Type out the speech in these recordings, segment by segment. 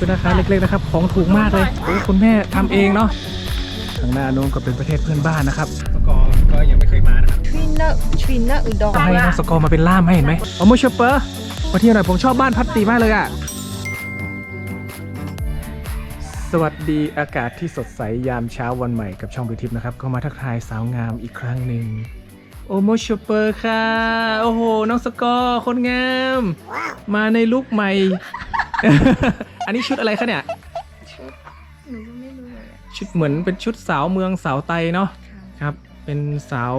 เป็นราคาเล็กๆนะครับ ของถูกมากเลยโอ้คุณแม่ทำเองเนาะข้างหน้าโน้นก็เป็นประเทศเพื่อนบ้านนะครับสกอร์ก็ยังไม่เคยมานะครับทวินเนอร์ทวินเนอร์อุดรต้องให้น้องสกอร์มาเป็นล่ามให้เห็นไหมโอโมชเปอร์มาเที่ยวหน่อยผมชอบบ้านพัตตีมากเลยอะสวัสดีอากาศที่สดใสยามเช้าวันใหม่กับช่องบิวทิปนะครับ ก็มาทักทายสาวงามอีกครั้งหนึ่งโอโมชเปอร์ค่ะ โอ้โห น้องสกอร์คนงาม มาในลุคใหม่ อันนี้ชุดอะไรคะเนี่ยหนูก็ไม่รู้เลยอะชุดเหมือนเป็นชุดสาวเมืองสาวไตเนาะครับ เป็นสาว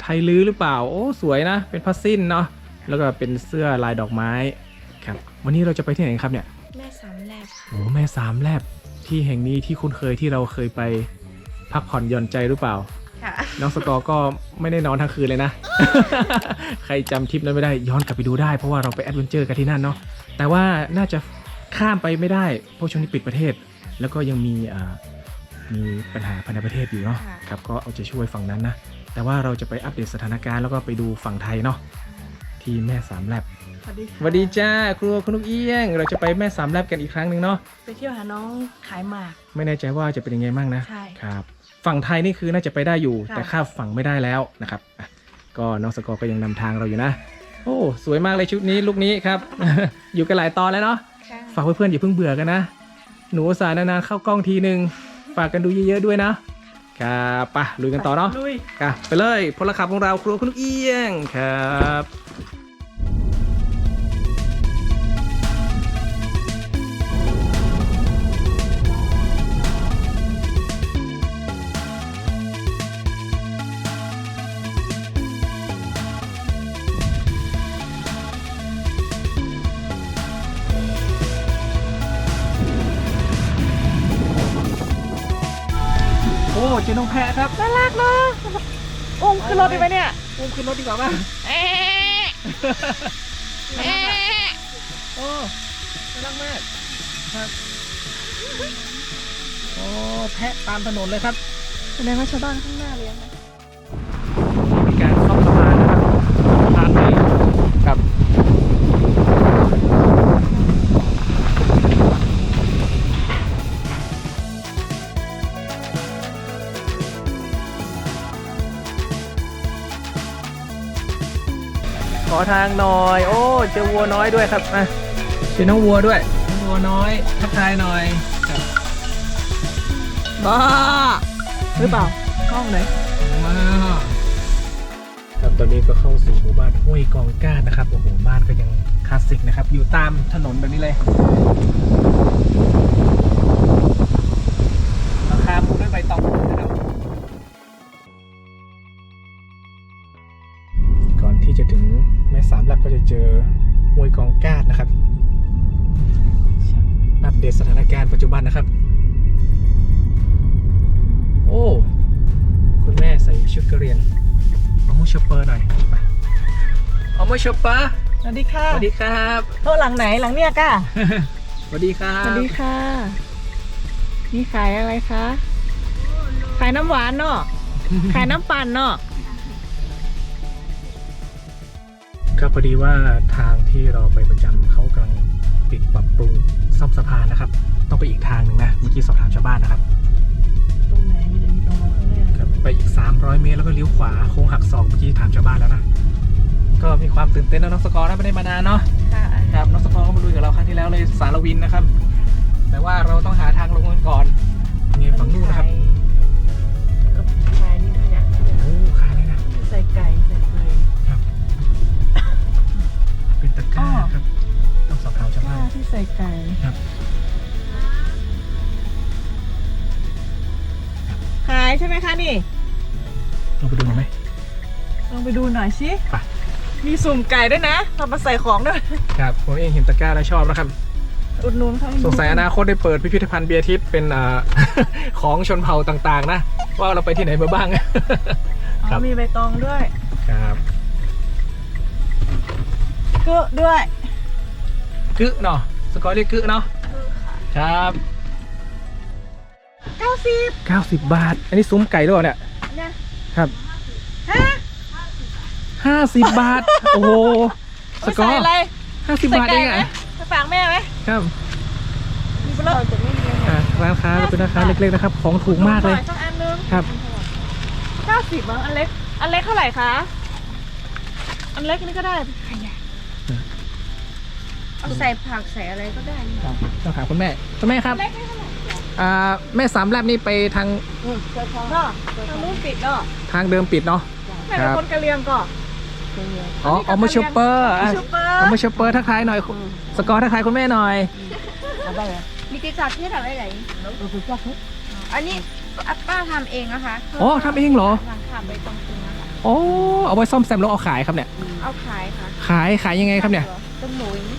ไทยลื้อหรือเปล่า โอ้สวยนะ เป็นผ้าสิ้นเนาะแล้วก็เป็นเสื้อลายดอกไม้ครับ วันนี้เราจะไปที่ไหนครับเนี่ยแม่สามแลบค่ะโอ้แม่สามแลบที่แห่งนี้ที่คุ้นเคยที่เราเคยไปพักผ่อนหย่อนใจหรือเปล่า ค่ะ น้องสกอร์ก็ไม่ได้นอนทั้งคืนเลยนะ ใครจำทริปนั้นไม่ได้ย้อนกลับไปดูได้เพราะว่าเราไปแอดเวนเจอร์กันที่นั่นเนาะแต่ว่าน่าจะ ข้ามไปไม่ได้ เพราะช่วงนี้ปิดประเทศ แล้วก็ยังมีอ่ามีปัญหาภายในประเทศอยู่เนาะครับก็เอาใจช่วยฝั่งนั้นนะ แต่ว่าเราจะไปอัปเดตสถานการณ์แล้วก็ไปดูฝั่งไทยเนาะที่แม่สามแลบสวัสดีสวัสดีจ้าครัวคุณลูกเอี้ยง เราจะไปแม่สามแลบกันอีกครั้งหนึ่งเนาะไปเที่ยวหาน้องขายหมาก ไม่แน่ใจว่าจะเป็นยังไงบ้างนะ ใช่ ครับฝั่งไทยนี่คือน่าจะไปได้อยู่ ค่ะ แต่ข้ามฝั่งไม่ได้แล้วนะครับอะก็น้องสกอร์ก็ยังนำทางเราอยู่นะ โอ้ สวยมากเลยชุดนี้ลุกนี้ครับ อยู่กันหลายตอนแล้วเนาะค่ะ ฝากเพื่อนๆอย่าเพิ่งเบื่อกันนะ หนูอุตสาห์นานๆเข้ากล้องทีหนึ่งฝากกันดูเยอะๆด้วยนะครับไปะลุยกันต่อเนาะลุย ค่ะไปเลยพลขับของเราครัวคุณลูกเอี้ยงครับ โอ้เจอน้องแพะครับน่ารักเนาะอุ้มขึ้นรถดีไหมเนี่ยอุ้มขึ้นรถดีกว่าป่ะเอ๊ะเอ๊ะโอ้น่ารักมากครับโอ้แพะตามถนนเลยครับแสดงว่าชาวบ้านข้างหน้าเลี้ยงไห ขอทางหน่อย โอ้เจอวัวน้อยด้วยครับอะเจอน้องวัวด้วยน้องวัวน้อยทักทายหน่อยครับบ้าหรือเปล่าห้องไหนว้าวครับตอนนี้ก็เข้าสู่หมู่บ้านห้วยกองก้านนะครับโอ้โหบ้านก็ยังคลาสสิกนะครับ อยู่ตามถนนแบบนี้เลย มูชอปเปอร์สวัสดีค่ะสวัสดีครับโต๊ะหลังไหนหลังเนี่ยก้าสวัสดีครับสวัสดีค่ะนี่ขายอะไรคะขายน้ำหวานเนาะขายน้ำปั่นเนาะครับพอดีว่าทางที่เราไปประจำเขากำลังปิดปรับปรุงซ่อมสะพานนะครับ ต้องไปอีกทางหนึ่งนะเมื่อกี้สอบถามชาวบ้านนะครับตรงไหนมันจะมีตรงข้างหน้าครับไปอีก 300 เมตรแล้วก็เลี้ยวขวาโค้งหักศอกเมื่อกี้ถามชาวบ้านแล้วนะ ก็มีความตื่นเต้นนะน้องสกอร์นะไม่ได้มานานเนาะค่ะครับน้องสกอร์ก็มาลุยกับเราครั้งที่แล้วเลยสารวินนะครับ แต่ว่าเราต้องหาทางลงกันก่อนยังไงฝั่งนู้นนะครับก็ขายนี่ขยะโอ้ขายเลยนะใส่ไก่ใส่เฟยครับเป็นตะกร้าอ้อครับต้องสอบถามชาวผ้าบ้านที่ใส่ไก่ครับขายใช่ไหมคะนี่ลองไปดูหน่อยไหมลองไปดูหน่อยสิไป มีสุ่มไก่ด้วยนะทำมาใส่ของด้วย ครับผมเองเห็นตะกร้าแล้วชอบนะครับ อุดหนุนเขาสงสัยอนาคตได้เปิดพิพิธภัณฑ์เบียร์ทิพย์เป็นอ่า ของชนเผ่าต่างๆ นะ ว่าเราไปที่ไหนมาบ้างอ๋ครัอบมีใบตองด้วยครับก็ด้วยกึเนาะสกอร์เรียกกึเนาะครับ90 90 บาท อันนี้ซุ้มไก่หรือเปล่าเนี่ย เนี่ยครับฮะ 50บาท โอ้โหสไม่กอใส่ร์อะไร50ใส่บาทเอไก่งไหมอะไปฝากแม่ไหมครับมีไปเลยจะไม่เลี้ยงอะร้านค้าเป็นร้านค้าเล็กๆนะครับ ของถูกมากเลยสักอันนึงครับเก้าสิบมั้งอันเล็ก อันเล็กเท่าไหร่คะ อันเล็กนี่ก็ได้ขยะเอาใส่ผักใส่อะไรก็ได้นี่ครับต้องถามคุณแม่คุณแม่ครับเล็กนี่เท่าไหร่อ่าแม่สามแลบนี่ไปทางเนาะทางนู้นปิดเนาะทางเดิมปิดเนาะแม่เป็นคนกะเหรียงก่อน อ๋อออมชอปเปอร์อะชูเปอออมร์ชอปเปอร์ทักทายหน่อย สกอร์ทักทายคุณแม่หน่อย มีติจัดที่ทำอะไรไหนอันนี้ป้าทำเองนะคะอ๋อทำเองเหรอหลังคาใบตองตึงนะคะโอ้เอาไว้ซ่อมแซมแล้วเอาขายครับเนี่ย เอาขายค่ะ ขายขายยังไงครับเนี่ยเป็นหมูนี่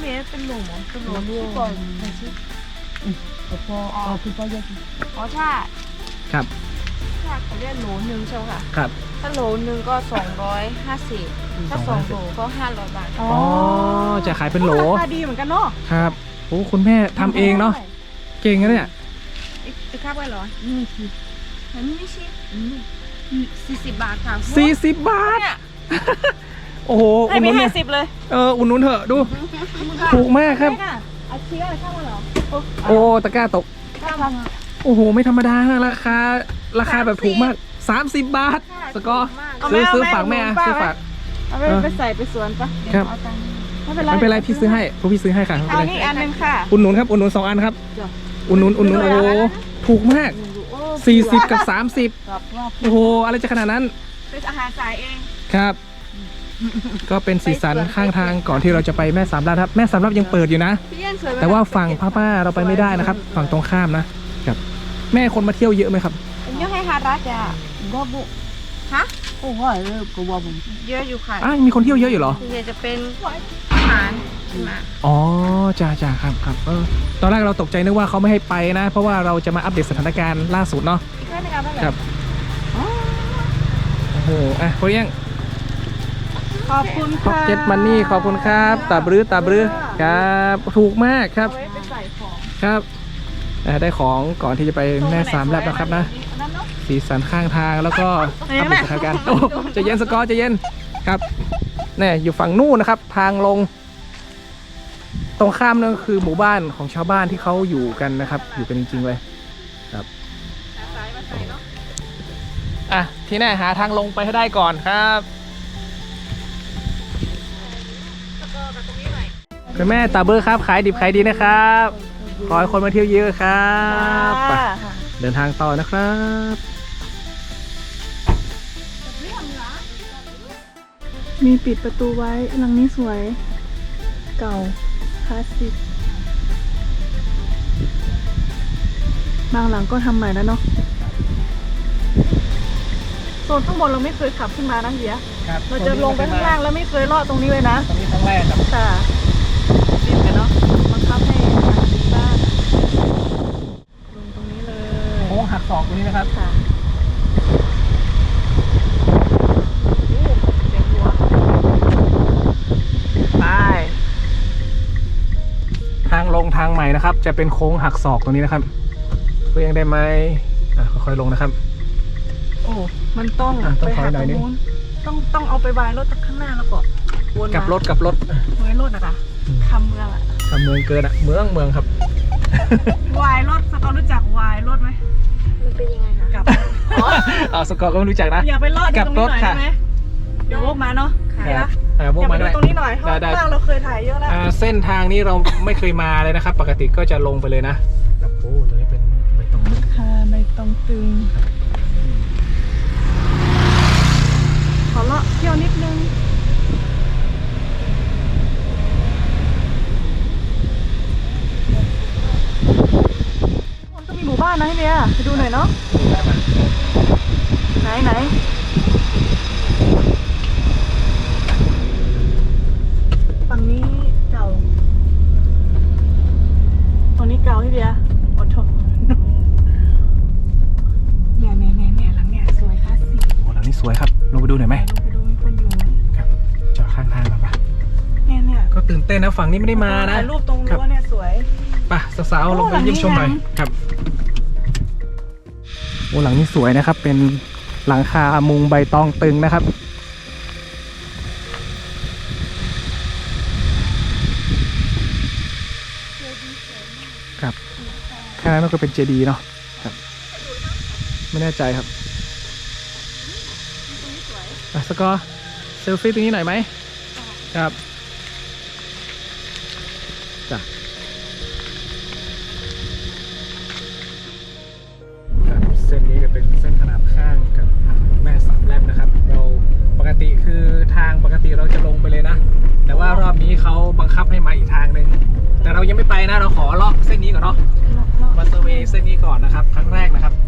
เมย์เป็นหมูหมอเป็นหมูที่ก่อนอ๋อถ้าครับ ถ้าเขาเรียกโหลหนึ่งใช่ไหมคะครับ ถ้าโหลหนึ่งก็สองร้อยห้าสิบถ้าสองโหลก็ห้าร้อยบาทอ๋อจะขายเป็นโหลราคาดีเหมือนกันเนาะครับโอ้คุณแม่ทำเองเนาะเก่งนะเนี่ย อีกอีกครับไว้เหรอนี่คือมันไม่ใช่สี่สิบบาทค่ะ40 บาทโอ้โหให้อุ่นไปนุนห้าเนี่ยสิบเลยเอออุ่นนุนเถอะดูถูกมากครับเล็กอะเอาเชี้อะไรเข้ามาเหรอโอ้ตะกร้าตก ข้าวโอ้โห ไม่ธรรมดานะราคา ราคาแบบถูกมาก 30 บาท สกอร์เอาซื้อแม่ซื้อเอาแม่ฝากแม่อะเอาแม่ ซื้อฝาก เอาไปเออไปใส่ไปสวนปะครับ เอาตังค์ไม่เป็นไรไม่เป็นไรพี่ซื้อให้พวกพี่ซื้อให้ค่ะไม่เอาเป็นไรนี่อันหนึงค่ะ อุ่นนุนครับอุ่นนุนสองอันครับอุ่นนุนอุ่นนุนโอ้โหถูกมาก40 กับ30 โอ้โหอะไรจะขนาดนั้นเป็นอาหารสายเองครับ ก็เป็นสีสันข้างทางก่อนที่เราจะไปแม่สามรับครับแม่สามรับยังเปิดอยู่นะ พี่เย็นสวยไหมแต่ว่าฝั่งพม่าเราไปไม่ได้นะครับ ฝั่งตรงข้ามนะครับ แม่คนมาเที่ยวเยอะไหมครับ เป็นยกให้ฮารัสจ้ะก็บุฮะโอ้โหเยอะอยู่ค่ะอ้าวยังมีคนเที่ยวเยอะอยู่เหรอ ส่วนใหญ่จะเป็นอาหารมาอ๋อจ้าจ้าครับครับเออตอนแรกเราตกใจนึกว่าเขาไม่ให้ไปนะ เพราะว่าเราจะมาอัปเดตสถานการณ์ล่าสุดเนาะอีกแค่นึงเอาไปเลยครับโอ้โห อะโคเรียงขอบคุณพ็อกค่ะเก็ตมันนี่ขอบคุณครับตาบรือตาบรือครับ ถูกมากครับ เอาไว้ไปใส่ของ ครับอะได้ของก่อนที่จะไปแม่สามแลบนะครับนะอันนั้นเนาะ สีสันข้างทางแล้วก็เห็นอัปไหมเดตสถานการณ์โอ้ใจะเย็นสกอร์ใจะเย็นครับเนี่ยอยู่ฝั่งนู่นนะครับ ทางลง ตรงข้ามนั่นก็คือหมู่บ้านของชาวบ้านที่เขาอยู่กันนะครับ อยู่กันจริงๆเลยครับสายมาใส่เนาะอะที่แน่หาทางลงไปให้ได้ก่อนครับแล้วก็กับตรงนี้หน่อยคุณแม่ตาเบอร์ครับขายดิบขายดีนะครับขอให้คนมาเที่ยวเยอะครับไปค่ะเดินทางต่อนะครับ มีปิดประตูไว้หลังนี้สวย เก่าคลาสสิกบางหลังก็ทำใหม่แล้วเนาะโซนข้างบนเราไม่เคยขับขึ้นมานะเฮียครับเราจะลงไปข้างล่างแล้วไม่เคยเลาะตรงนี้เลยนะตรงนี้ครั้งแรกครับค่ะดินกันเนาะบังคับให้ทางดีบ้านลงตรงนี้เลยโค้งหักศอกตรงนี้นะครับค่ะโอ้เสียงหัวไป ทาง ลงทางใหม่นะครับ จะเป็นโค้งหักศอกตรงนี้นะครับเพื่อยังได้ไหมอะค่อยๆลงนะครับ โอ้ มันต้องอะต้องไปถอหายหน่ตอรยงนึง นู้นต้องต้องเอาไปวายรถข้างหน้าแล้วก็วนมากลับรถกลับรถเมืองรถอะค่ะคำเมืองอะทำเมืองเกินอะเมืองเมืองครับ วายรถสกอร์รู้จักวายรถไหมมันเป็นยังไงคะกลับอ๋อ เอาสกอร์ก็ไม่รู้จักนะ อย่าไปรอดกลับตรงนี้หน่อยรถค่ะได้ไหมเดี๋ยววกมาเนาะคเดี๋ยวรับนะ อ่าพวกอย่าไปมาดูด้วยตรงนี้หน่อยเพราะได้ข้างล่างเราเคยถ่ายเยอะแล้วอ่าเส้นทางนี้เราไม่เคยมาเลยนะครับ ปกติก็จะลงไปเลยนะครับโอ้ตัวนี้เป็นใบตองค่ะในตรงตึง ขอเลาะเที่ยวนิดนึงมันก็มีหมู่บ้านนะพี่เบียร์ไปดูหน่อยเนาะ ไหนไหนะฝั่งนี้ไม่ได้มานะรูปตรงรั้วเนี่ยสวยป่ะสาวๆลงไปยิ้มชมหน่อยครับโอ้หลังนี้สวยนะครับ เป็นหลังคามุงใบตองตึงนะครับ ครับแค่นั้นก็เป็นเจดีย์เนาะครับ ไม่แน่ใจครับอะสกอเซลฟี่ตรงนี้หน่อยไหมครับ แม่สามแลบนะครับ เราปกติคือทางปกติเราจะลงไปเลยนะ แต่ว่ารอบนี้เขาบังคับให้มาอีกทางหนึ่งแต่เรายังไม่ไปนะเราขอเลาะเส้นนี้ก่อนเนาะมาเซอร์เวย์เส้นนี้ก่อนนะครับ ครั้งแรกนะครับครับ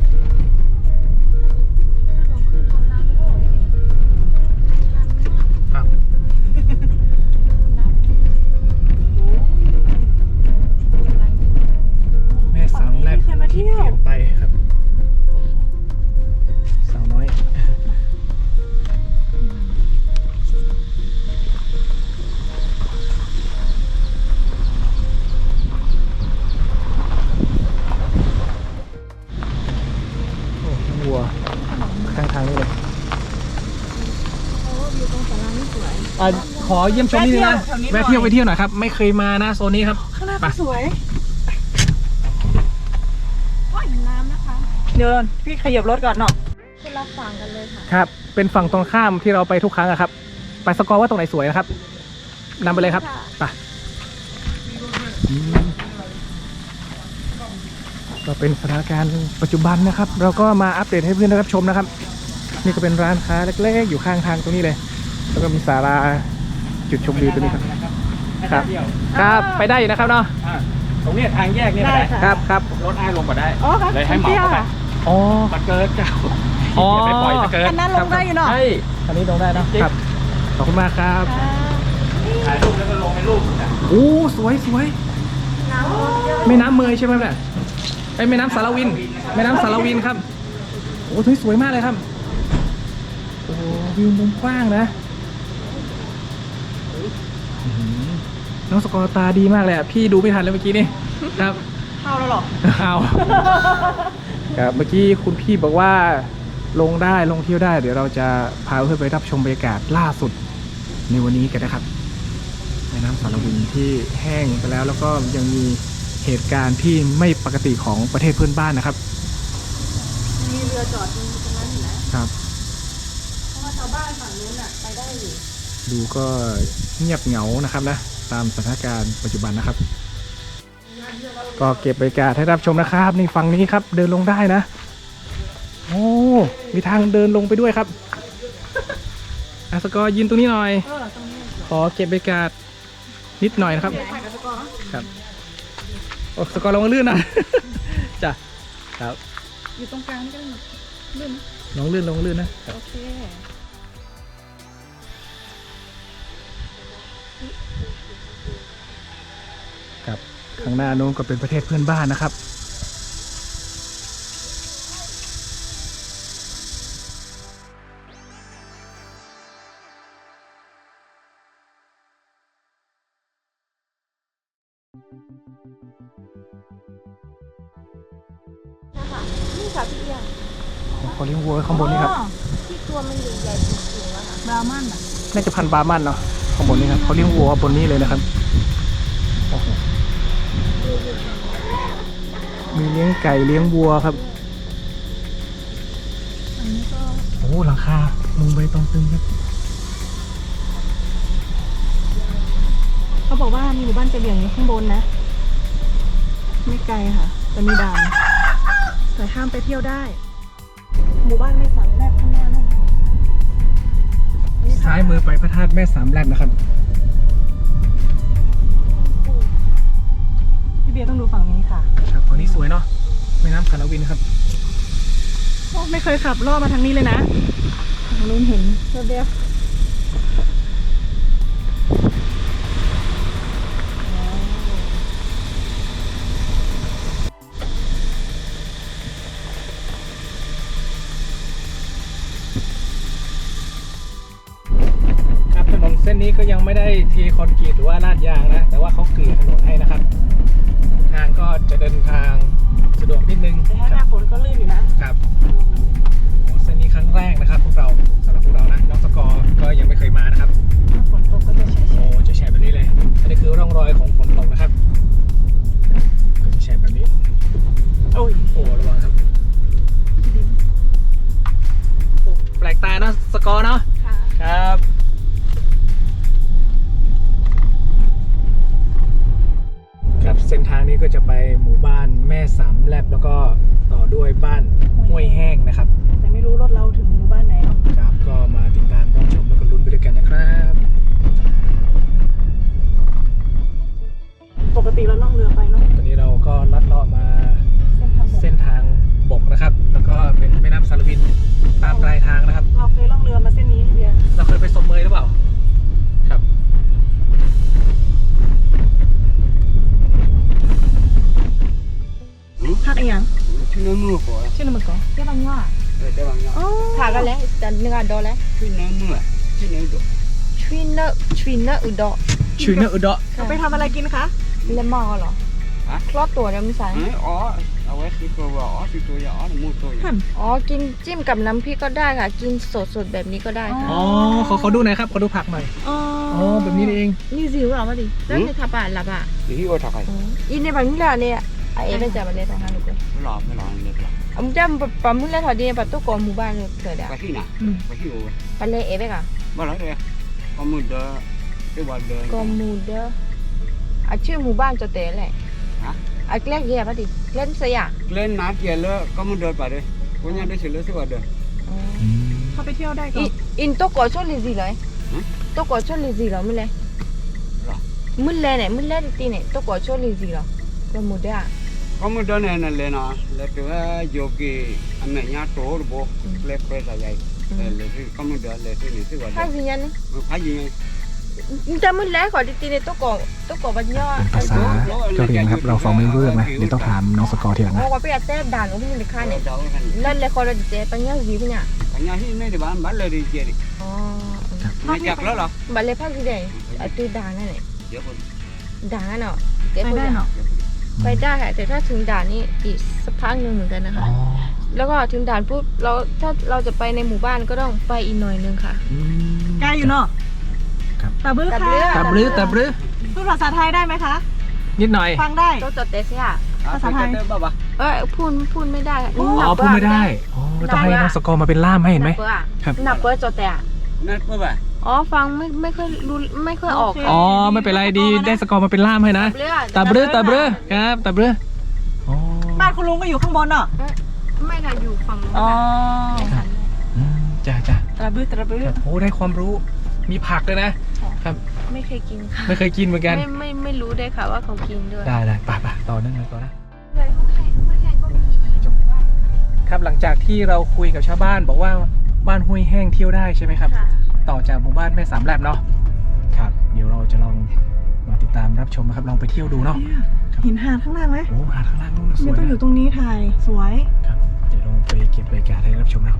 ขอเยี่ยมชมนิดนึงนะแวะแวะเที่เที่ยยววแถวนี้หน่อยไปเที่ยวหน่อยครับ ไม่เคยมานะโซนนี้ครับ ข้างหน้าไปก็สวยว่ายน้ำนะคะเดี๋ยวพี่ขยับรถก่อนเนาะคนละฝั่งกันเลยค่ะครับ เป็นฝั่งตรงข้ามที่เราไปทุกครั้งอะครับ ไปสกอร์ว่าตรงไหนสวยนะครับนำไปเลยครับค่ะไปอืมก็เป็นสถานการณ์ปัจจุบันนะครับ เราก็มาอัปเดตให้เพื่อนได้รับชมนะครับ นี่ก็เป็นร้านค้าเล็กๆ อยู่ข้างทางตรงนี้เลย แล้วก็มีศาลา จุดชมวิวตรงนี้ครับครับครับไปได้อยู่นะครับเนาะอ่าตรงเนี้ยทางแยกเนี่ยได้ได้ค่ะ ครับครับรถอ้ายลงมาได้ อ๋อค่ะเลยให้เหมาเข้าไปอ๋อมันเกินเจ้าอ๋ออย่าไปปล่อยมันเกินคันนั้นลงได้อยู่เนาะใช่อันนี้ลงได้นะครับ ขอบคุณมากครับถ่ายรูปแล้วก็ลงเป็นรูปนะโอ้สวยสวยแม่น้ำเมยใช่ไหมเนี่ยไอ้ยแม่น้ำสารวินแม่น้ำสารวินครับโอ้สวยสวยมากเลยครับโอ้วิวมุมกว้างนะอื้อหือ น้องสกอร์ตาดีมากเลยอะพี่ดูไม่ทันเลยเมื่อกี้นี่ครับเข้าแล้วเหรอเอาครับเมื่อกี้คุณพี่บอกว่าลงได้ลงเที่ยวได้เดี๋ยวเราจะพาเพื่อนไปรับชมบรรยากาศล่าสุดในวันนี้กันนะครับแม่น้ำสารวินที่แห้งไปแล้ว แล้วก็ยังมีเหตุการณ์ที่ไม่ปกติของประเทศเพื่อนบ้านนะครับมีเรือจอดอยู่ตรงนั้นอยู่นะครับ เพราะว่าชาวบ้านฝั่งนู้นอะไปได้อยู่ดูก็ เงียบเหงานะครับนะตามสถานการณ์ปัจจุบันนะครับ ก็เก็บบรรยากาศให้รับชมนะครับนี่ฝั่งนี้ครับเดินลงได้นะโอ้มีทางเดินลงไปด้วยครับอาสกอร์ยืนตรงนี้หน่อยเออตรงนี้ขอเก็บบรรยากาศนิดหน่อยนะครับถ่ายกับสกอร์ครับโอ้สกอร์ลงมาลื่นนะจ้ะครับอยู่ตรงกลางนี่ก็ได้หมดลื่นนะลงลื่นลงลื่นนะครับโอเค ข้างหน้านู้นก็เป็นประเทศเพื่อนบ้านนะครับนี่ค่ะพี่เอียงเขาเลี้ยงวัวไว้ข้างบนนี่ครับอ๋อที่ตัวมันใหญ่ๆสูงๆอะค่ะบราหมันอะน่าจะพันบาร์มันเนาะข้างบนนี้ครับเขาเลี้ยงวัวบนนี้เลยนะครับโอ้โห มีเลี้ยงไก่เลี้ยงวัวครับอันนี้ก็โอ้หลังคามุงใบตองตึงครับ เขาบอกว่ามีหมู่บ้านกระเหรี่ยงอยู่ข้างบนนะ ไม่ไกลค่ะ แต่มีด่านแต่ห้ามไปเที่ยวได้ หมู่บ้านไม่สามแลบข้างหน้านั่นซ้ายมือไปพระธาตุแม่สามแลบนะครับ บียร์ต้องดูฝั่งนี้ค่ะครับฝั่งนี้สวยเนาะแม่น้ำสารวินครับโอ้ไม่เคยขับล่อบมาทางนี้เลยนะทางนู้นเห็นเบียบครับถนนเส้นนี้ก็ยังไม่ได้เทคอนกรีตหรือว่าลาดยางนะ แต่ว่าเขาเกลี่ยถนนให้นะครับ ทางก็จะเดินทางสะดวกนิดนึงแต่ถ้าหน้าฝนก็ลื่นอยู่นะครับโอ้เส้นนี้ครั้งแรกนะครับ พวกเราสำหรับพวกเรานะน้องสกอร์ก็ยังไม่เคยมานะครับฝนตกก็จะแฉะโอ้จะแฉะแบบนี้เลยอันนี้คือร่องรอยของฝนตกนะครับก็จะแฉะแบบนี้โอ้ยโอ้ระวังครับแปลกตานะสกอร์เนาะ สามแลบแล้วก็ต่อด้วยบ้านห้วยแห้งนะครับ แต่ไม่รู้รถเราถึงหมู่บ้ ฟินนะอุดะชื่อเนออุดะเอาไปทำอะไรกินคะเลมอนเหรอคลอดตัวเดี๋ยวม่ส่ยอ๋อเอาไ vet inte vad jag har gjort och jag har อ๋อ กินจิ้มกับน้ำพริกก็ได้ค่ะ กินสดสดแบบนี้ก็ได้ค่ะอ๋อขอขอดูหน่อยครับขอดูผักหน่อยอ๋อแบบนี้เองนี่สิวเหรอวะดิแล้วในทัาป่ะหลับอะ Det är ju att ta kaj. อินในแบบนี้แหละเนี่ยไอะเอ็นจะมาเลยสางห้าหนูก็ Bra, men han är bra. อันจะปะมึงแล้วถอดดีปะตัวกอหมู่บ้านเกิดอะ Vad fina. Vad fina. ปเลยเอเบกอะ Vad är det? Om du อะชื่อหมู่บ้านจะเตะแหละฮะอะแกล้งเหี้ยปะดิเล่นเสียเล่นน้ำเกลือก็มันเดินไปเลยวันนี้ได้เฉลี่ยสิบกว่าเดินเขาไปเที่ยวได้ก่ออินอินตุกอชนลิซีเลยหืมตุกอชนลิซีเหรอมึงเลยหรอมึงเลยเนี่ยมึงเล่นตีเนี่ยตุกอชนลิซีเหรอก็หมู่เดอร์ก็มันเดินเนี่ยเลยนะแล้วตัวโยกีอันนี้ยาโตหรือบ่เล็กไปใส่ใหญ่เลยที่ก็มันเดินเลยที่นี่สิบกว่าเดิถ้านสิยันนี่พายิง แต่มึงแล้วขอตีเนี่ยตุกอตุกอบัญญัติเป็นภาษาเกาหลีนะครับเราฟังไม่รู้เรื่องนะเดี๋ยวต้องถามน้องสกอร์ทีหลังโอ้นะว่าไปอาเต้ด่านของพี่ในค่าเนี่ยเจ้าท่านเล่นเลยคอร์ดิเจปัญญาสีพี่เนี่ยอันนี้ที่ไม่ได้บ้านบ้านเลยดีเจดิอ๋อไม่จักแล้วเหรอบัลเลยภาคที่ใดอะตีด่านนั่นแหละเดี๋ยวคนด่านนั่นเนาะไปได้เนาะไปได้ค่ะแต่ถ้าถึงด่านนี่อีกสักพักหนึ่งเหมือนกันนะคะอ๋อแล้วก็ถึงด่านปุ๊บเราถ้าเราจะไปในหมู่บ้านก็ต้องไปอีกหน่อยนึงค่ะอืมใกล้อยู่เนาะครับ ตะบื้อตะค่ะบื้อตับรือตับรือพูดภาษาไทยได้ไหมคะ นิดหน่อย ฟังได้ต้องจดเตสค่ะภาษาไทยเดินบ้าบ้าเอ้ยพูดพูดไม่ได้ค่ะอ๋อพูดไม่ได้อ๋อต้องให้น้องสกอร์มาเป็นล่ามให้เห็นไหมนับเปอร์อะครับนับเปอร์จดแต่อะนั่นเพื่อบ่าอ๋อฟังไม่ไม่ค่อยรู้ไม่ค่อยออกค่ะอ๋อไม่เป็นไรดีได้สกอร์มาเป็นล่ามให้นะเรือตับรือตับรือครับตับรืออ๋อบ้านคุณลุงก็อยู่ข้างบนเนาะไม่ค่ะอยู่ฝั่งนู้นอ๋อค่ะอืมจ้าจ้าตะบื้อตะบื้อโอ้ได้ความรู้มีผักเลยนะ ครับ ไม่เคยกินค่ะไม่เคยกินเหมือนกัน ไม่ไม่ไม่รู้ด้วยค่ะว่าเขากินด้วยได้ได้ไปไปต่อเนื่องเลยต่อนะเลยเขาแข่งเขาแข่งก็มีอีกครับหลังจากที่เราคุยกับชาวบ้านบอกว่าบ้านห้วยแห้งเที่ยวได้ใช่ไหมครับค่ะต่อจากหมู่บ้านแม่สามแลบเนาะครับเดี๋ยวเราจะลองมาติดตามรับชมนะครับลองไปเที่ยวดูเนาะครับเห็นหาดข้างล่างไหมโอ้หาดข้างล่างนู่นนะสไม่วยต้องอยู่นะตรงนี้ถ่ายสวยครับเดี๋ยวลองไปเก็บบรรยากาศให้รับชมนะ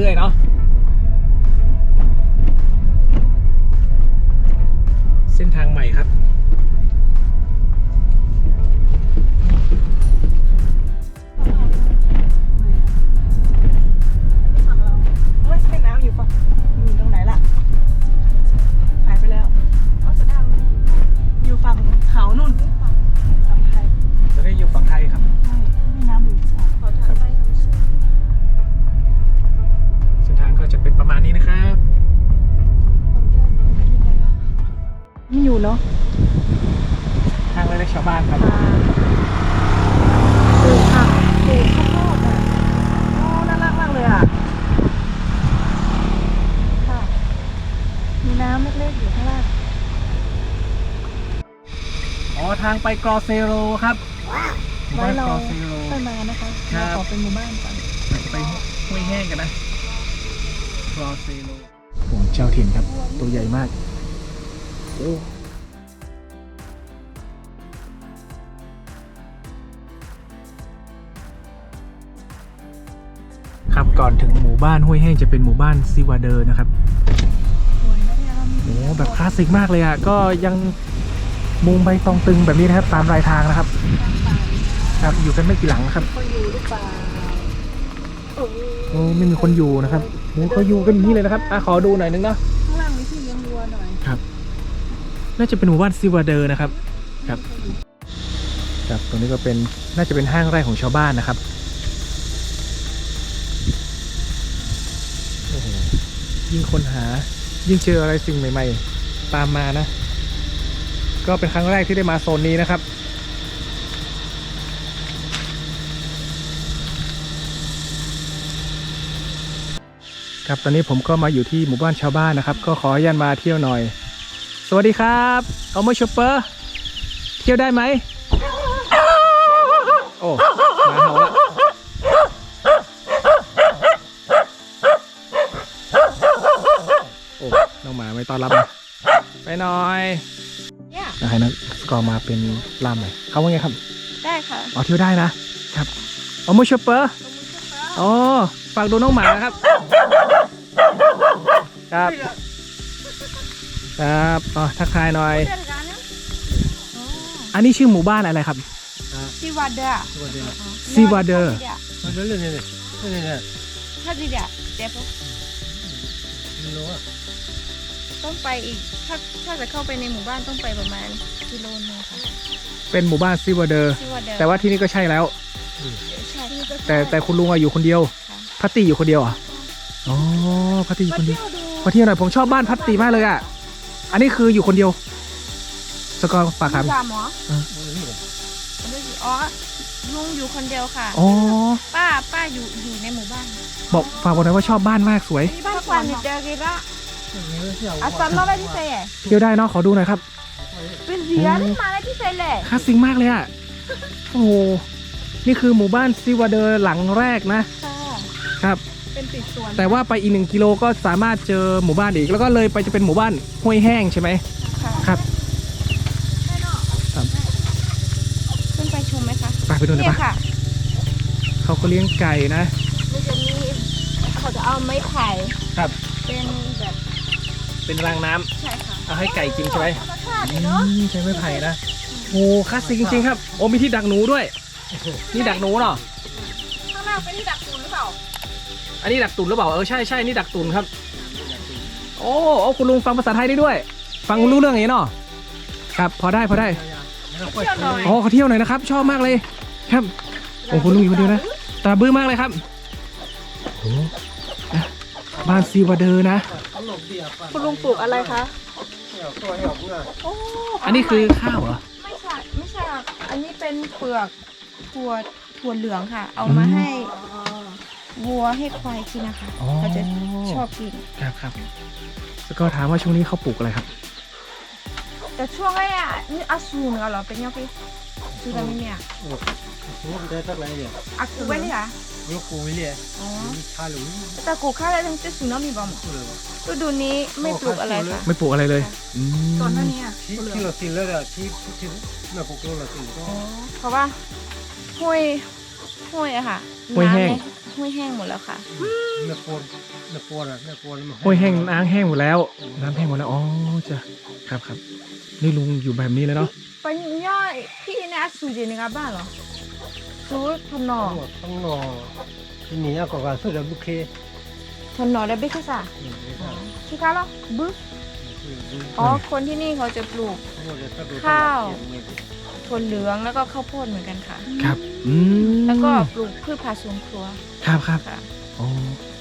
เรื่อยๆเนาะเส้นทางใหม่ครับ กรอเซโรครับหมู่ไว้บ้านเรากรอเซโร ค่อยมานะคะครัเราบขอเป็นหมู่บ้านก่อนเราจะไปห้วยแห้งกันนะกรอเซโรโอ้เจ้าถิ่นครับ ตัวใหญ่มากโอ้ครับก่อนถึงหมู่บ้านห้วยแห้งจะเป็นหมู่บ้านซิวาเดอร์นะครับ สวยนะเนี่ยเรามีโอ้แบบคลาสสิกมากเลยอะ ก็ยัง มุงใบตองตึงแบบนี้นะครับ ตามรายทางนะครับ ครับ อยู่กันไม่กี่หลังนะครับคนอยู่หรือเปล่าเออโอ้ไม่มีคนอยู่นะครับโอ้เขาอยู่กันอย่างนี้เลยนะครับอะขอดูหน่อยนึงเนาะเฮ้น่าจะเป็นหมู่บ้านซิวาเดอร์นะครับ ครับครับตรงนี้ก็เป็นน่าจะเป็นห้างไร่ของชาวบ้านนะครับโอ้โหยิ่งค้นหายิ่งเจออะไรสิ่งใหม่ ๆ ตามมานะ ก็เป็นครั้งแรกที่ได้มาโซนนี้นะครับ ครับตอนนี้ผมก็มาอยู่ที่หมู่บ้านชาวบ้านนะครับ ก็ขออนุญาตมาเที่ยวหน่อย สวัสดีครับเอามาชอปเปอร์เที่ยวได้ไหมโอ้หมาเห่าละโอ้น้องหมาไม่ต้อนรับนะไปหน่อย เนี่ยนะฮะนะก็มาเป็นล่ามหน่อยเขาว่าไงครับ ได้ค่ะ อ๋อเที่ยวได้นะครับเอามาชอปเปอร์อ๋อฝากดูน้องหมานะครับ ครับ ครับอ๋อทักทายหน่อยเจอกันนะอันนี้ชื่อหมู่บ้านอะไรครับซีวาเดอร์ซีวาเดอร์มันเรื่องนี้นี่นี่นี่ถ้าดีเดียเดี๋ยวไม่รู้อะ ต้องไปอีกถ้าถ้าจะเข้าไปในหมู่บ้านต้องไปประมาณกิโลนึงค่ะเป็นหมู่บ้านซีวาเดอร์ซีวาเดอร์แต่ว่าที่นี่ก็ใช่แล้ว ใช่แต่แต่คุณลุงอะอยู่คนเดียวค่ะพัตติอยู่คนเดียวเหรอะอ๋อพัตติอยู่มาคนเดียว เที่ยวดูมาเที่ยวหน่อยผมชอบบ้านพัตติมากเลยอะ อันนี้คืออยู่คนเดียว สกอร์ฝากถามสามหมอเออมันได้สิอ๋อลุงอยู่คนเดียวค่ะ อ๋อ ป้าป้าอยู่อยู่ในหมู่บ้านบอกฝากบอกหน่อยว่าชอบบ้านมากสวย บ้านควันเจอกันละ อาซันนอได้ที่เซ่เที่ยวได้เนาะขอดูหน่อยครับ เป็นเสียนมาได้ที่เซ่แหละคลาสสิกมากเลยอะโอ้โหนี่คือหมู่บ้านซีวาเดอร์หลังแรกนะค่ะครับเป็นติดสวนแต่ว่าไปอีกหนึ่งกิโลก็สามารถเจอหมู่บ้านอีก แล้วก็เลยไปจะเป็นหมู่บ้านห้วยแห้งใช่ไหมค่ะครับขึ้นไปชมไหมคะไปไปดูหน่อยเนี่ยปะค่ะเขาก็เลี้ยงไก่นะมันจะมีเขาจะเอาไม้ไผ่ครับเป็นแบบ เป็นรางน้ำใช่ค่ะเอาให้ไก่กินใช่ไหมธรรมชาติอืเนาะมใช้ไม้ไผ่นะโอ้คลาสสิกจริงๆครับโอ้มีที่ดักหนูด้วย นี่ดักหนูเนาะข้างหน้าเป็นที่ดักปูนหรือเปล่าอันนี้ดักตุนหรือเปล่าเออใช่ใช่นี่ดักตุนครับ โอ้โอ้คุณลุงฟังภาษาไทยได้ด้วย ฟังรู้เรื่องอย่างนี้เนาะครับ พอได้พอได้เที่ยวหน่อยอ๋อขอเที่ยวหน่อยนะครับ ชอบมากเลย ครับโอ้คุณลุงอยู่คนเดียวนะตาบื้อมากเลยครับโอ้นะบ้านซีวาเดอร์นะ คุณลุงปลูกอะไรคะโอ้อันนี้คือข้าวเหรอ ไม่ใช่ไม่ใช่หรอกอันนี้เป็นเปลือกถั่วถั่วเหลืองค่ะ เอามาให้วัวให้ควายกินนะคะอ๋อ เขาจะชอบกิน ครับครับแล้วก็ถามว่าช่วงนี้เขาปลูกอะไรครับ แต่ช่วงแรกอะนี่อาสูนเหรอเป็นยังไงสูนอะไรเนี่ยรู้ได้สักไรเนี่ยอากูไว้เนี่ยยกกูไว้เลยอ๋อชาหลุยแต่กูค่าอะไรทั้งเจะสูนมีบ้างฤดูนี้ไม่ปลูกอะไรค่ะไม่ปลูกอะไรเลยอืมก่อนหน้านี้อะที่เราสินแล้วอะที่ที่แม่ปกเราสินก็เพราะว่าห้วยห้วยอะค่ะห้วยแห้งน้ำในห้วยแห้งหมดแล้วค่ะแม่ปวนแม่ปวนอะแม่ปวนมันห้วยแห้งน้ำแห้งหมดแล้ว น้ำแห้งหมดแล้วอ๋อจ้ะครับครับนี่ลุงอยู่แบบนี้เลยเนาะเป็นย่อยพี่นะสูจินกับบ้านเหรอ สูทนอต้องรอที่นี่ก็การสุดแล้วบุเคทนอได้เบคซ่าชิคาเหรอบึอ๋อ คนที่นี่เขาจะปลูกถั่วเหลืองแล้วก็ข้าวโพดเหมือนกันค่ะ ครับ อืมแล้วก็ปลูกพืชผักสวนครัวครับครับค่ะอ๋อ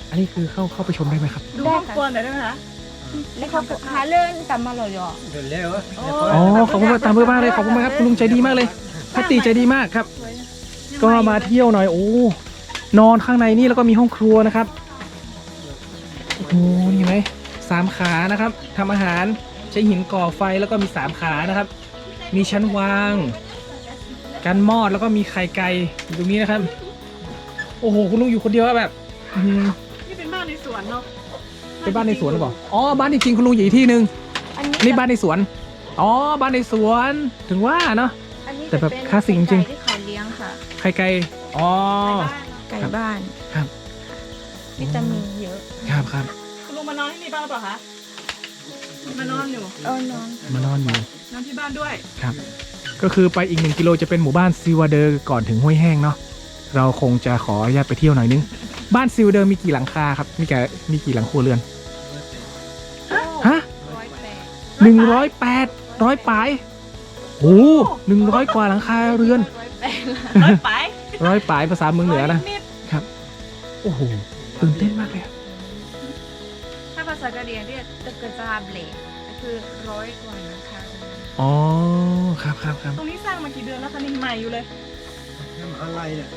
อันนี้คือเข้าเข้าไปชมได้ไหมครับ ดูห้องครัวหน่อยได้ไหมคะแล้วเขาหาเรื่องตำมาหล่อยอ เดินแล้วอ๋อ ขอบคุณมากตามเพื่อมากเลย ขอบคุณมากครับ คุณลุงใจดีมากเลยพัตติใจดีมากครับ ก็มาเที่ยวหน่อยโอ้นอนข้างในนี่แล้วก็มีห้องครัวนะครับโอ้โหนี่เห็นไหมสามขานะครับทำอาหารใช้หินก่อไฟแล้วก็มีสามขานะครับ มีชั้นวาง กันมอดแล้วก็มีไข่ไก่อยู่ตรงนี้นะครับ โอ้โหคุณลุงอยู่คนเดียวอะแบบอื้อหือนี่เป็นบ้านในสวนเนาะเป็นบ้านในสวนหรือเปล่าอ๋อบ้านจริงๆคุณลุงอยู่อีกที่หนึ่งอันนี้อันนี้บ้านในสวนอ๋อบ้านในสวนถึงว่าเนาะ อันนี้แต่แบบจะเป็นคลาสสิกจริง ๆ ไก่ที่เขาเลี้ยงค่ะไข่ไก่อ๋อ ไก่บ้านครับ วิตามินเยอะ ครับครับคุณลุงมานอนที่นี่บ้างหรือเปล่าคะมานอนอยู่เออนอน มานอนอยู่นอนที่บ้านด้วยครับ ก็คือไปอีกหนึ่งกิโลจะเป็นหมู่บ้านซิวาเดอร์ก่อนถึงห้วยแห้งเนาะเราคงจะขออนุญาตไปเที่ยวหน่อยนึง บ้านซิวาเดอร์มีกี่หลังคาครับมีแก่มีกี่หลังครัวเรือนฮะร้อยแปดหนึ่งร้อยแปดร้อยร้อยปลายโอ้หนึ่งร้อยกว่าหลังคาเรือน ร้อยไปร้อยปลายภาษาเมืองเหนือนะ ร้ยดครับ โอ้โห ตื่นเต้นมากเลยอะถ้าภาษากะเหรี่ยงเรียกตะกะจาเบลก็คือร้อยกว่านะคะอ๋อ ครับครับครับ ตรงนี้สร้างมากี่เดือนแล้วคะนี่ใหม่อยู่เลยน้ำอะไรเนี่ย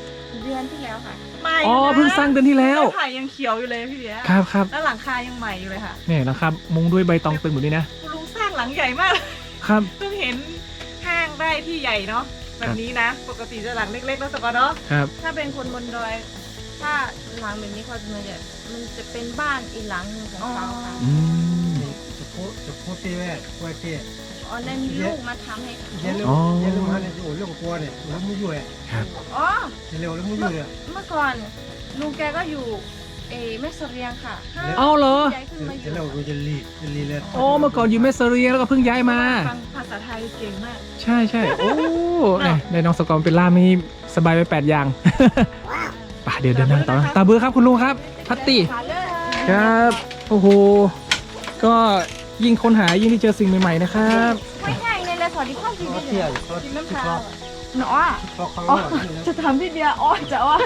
เดือนที่แล้วค่ะ ใหม่ออ๋อยู่นะเพิ่งสร้างเดือนที่แล้วไม้ไผ่ยังเขียวอยู่เลยพี่เดียครับครับแล้วหลังคายังใหม่อยู่เลยค่ะเนี่ยนะครับ มุงด้วยใบตองตึงแบบนี้นะ คุณลุงสร้างหลังใหญ่มาก ครับ เพิ่งเห็นห้างได้ที่ใหญ่เนาะ แบบนี้นะ ปกติจะหลังเล็กๆแล้วสกอเนาะครับ ถ้าเป็นคนบนดอย ถ้าหลังแบบนี้เขาจะมันจะมันจะเป็นบ้านอีกหลังหนึ่งของเขาค่ะอืมจะโคจะโคตีแม่ควายเตี้ยอ๋อนั่นมีลูกมาทำให้เขาเย็นเร็วเย็นเร็วมาเนี่ยโอ้เรื่องกลัวเนี่ยแล้วมึงอยู่เนี่ยอ๋อเย็นเร็วแล้วมึงอยู่เนี่ยเมื่อก่อนลุงแกก็อยู่ เอแม่เสรียงค่ะเอาเหรอ ย้ายขึ้นมาอเย็ยู่นเร็วกูจะรีจะรีเลยอ๋อเมื่อก่อนอยู่เมสเซเรียแล้วก็เพิ่งย้ายมา ฟังภาษาไทยเก่งมาก ใช่ใช่โอ้เนี่ยได้น้องสกอร์เป็นล่ามนี่สบายไปแปดอย่าง ไป่ะเดี๋ยวเดินทางต่อนะตาเบือครับคุณลุงครับ พัตติ ขาเลยครับ โอ้โห ก็ยิ่งค้นหายิ่งได้เจอสิ่งใหม่ๆนะครับ ไม่ใช่ในเลยสวัสดีข้าวสีเขาดีเตี้ยเดียวเขากินที่น้ำคชาลองหนูอะ เขาเขาอ๋อเนี่ยจะทำพี่เดียอ๋อจะอ๋ออะ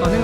ต่อเนื่องเลย